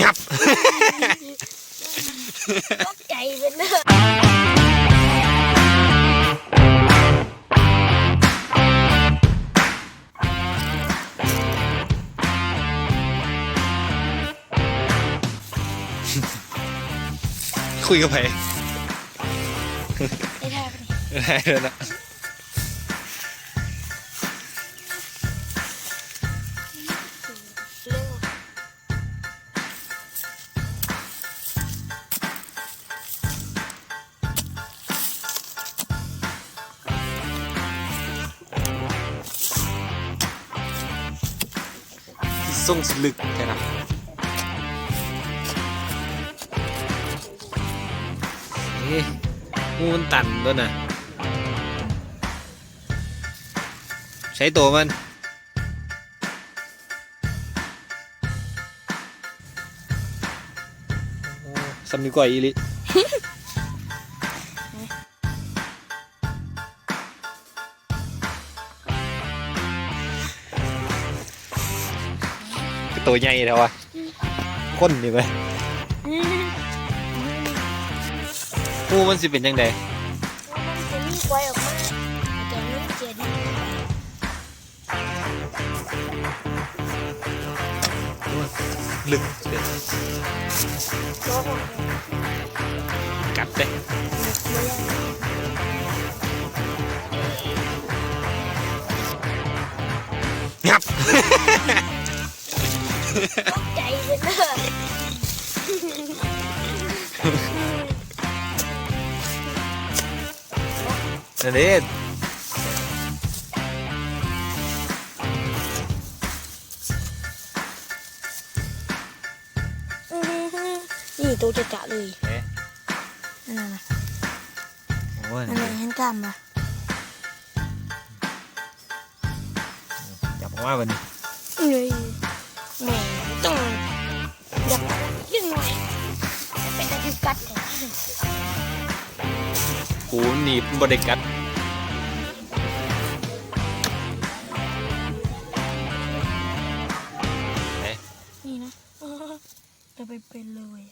งับตกใจไปเลยคุยกับไผไอ้แทบนี่ได้แล้วนะ ส่งสลึกใช่ไหมเฮ้ยงูมันตันด้วยนะใช้ตัวมันสำนึกกว่าอีลิ ตัวใหญ่แล้ววะข้นอยู่ไหมงูมันสิเป็นยังไงมันจะมีไว้ออกมาแต่ไม่เจ็ดลึกเกินตัวของกัดเลยงับ ตกใจไปเลยนั่นเองนี่ตัวจะจ ห็นกล้ามปะจับออกมาวันนี้เอ้ยแหม่ต้องยับยิ่งหน่อยเป็นอะไรกัดกูหนีบบไดิกัดนี่นะจะไปเป็นเลย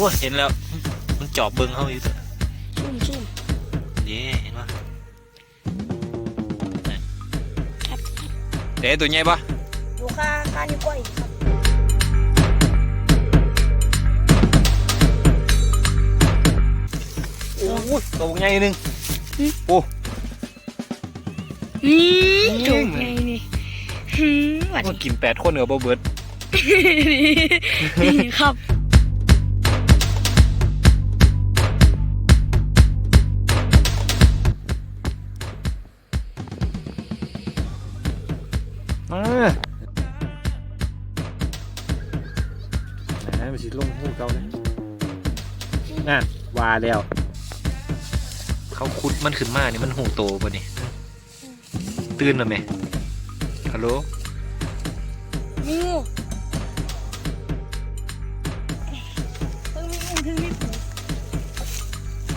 อ้ยเห็นแล้ว มันจอบเบิ้งเขาอยู่ตัวซุ่มซุ่มนี่เห็นปะครับเด็ตัวใหญ่ปะดูค่าค่านิ้วก้อยครับโอ้ยตัวใหญ่หนึ่งโอ้อืมอืมจุกไงนี่หืมหวัดมันกินแปดคนเหรอบ่เบิดนี่ครับ มาไหนไปสิลงหูเก่าเลยนั่นว่าแล้ว เขาคุดมันขึ้นมานี่มันหูโตป่ะนี่ตื่นแล้วไหมฮัลโหลมีงูเพิ่งมีงูเพิ่งมีปู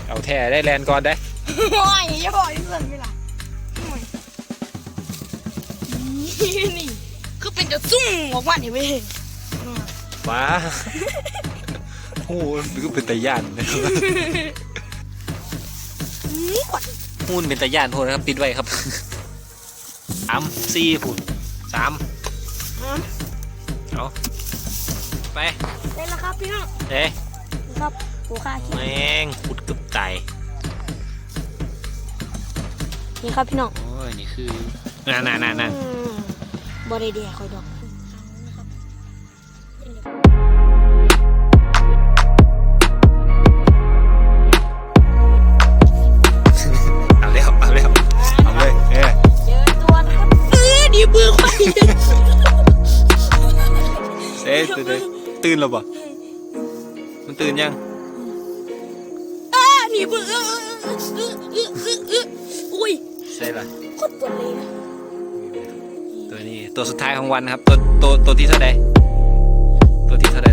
เอาแท้ได้แลนก่อนได้ โอ้ยอย่าบอกเพื่อนไม่ล่ะ นี่ คือเป็นจะซุ่มออกมานี่เว้ยว้าโอ้ยมันก็เป็นตะย่านนะอืมขวัญมูนเป็นตะย่านโทษนะครับปิดไว้ครับสามสี่ผุดสามอืมเอาไปได้แล้วครับพี่น้องเอ๊ะนี่ครับปูค่าขี้แม่งขุดเกือบตายนี่ครับพี่น้องโอ้ยนี่คือ น่าน่าน่าน่าอืมบ่ได้เดียคอยดอกครับเอาแล้วเอาแล้วเอาเลยเอ๊ะเจอตัวนะครับเออดีเบื่อไปเอ๊ะตื่นเลยตื่นแล้วปะมันตื่นยังเออหนีบเออเออเออเออเออเออเอออุ้ยใช่ละโคตรปวดเลยนะ ตัวสุดท้ายของวันนะครับ ตัวตัวตัวที่เท่าใดตัวที่เท่าใด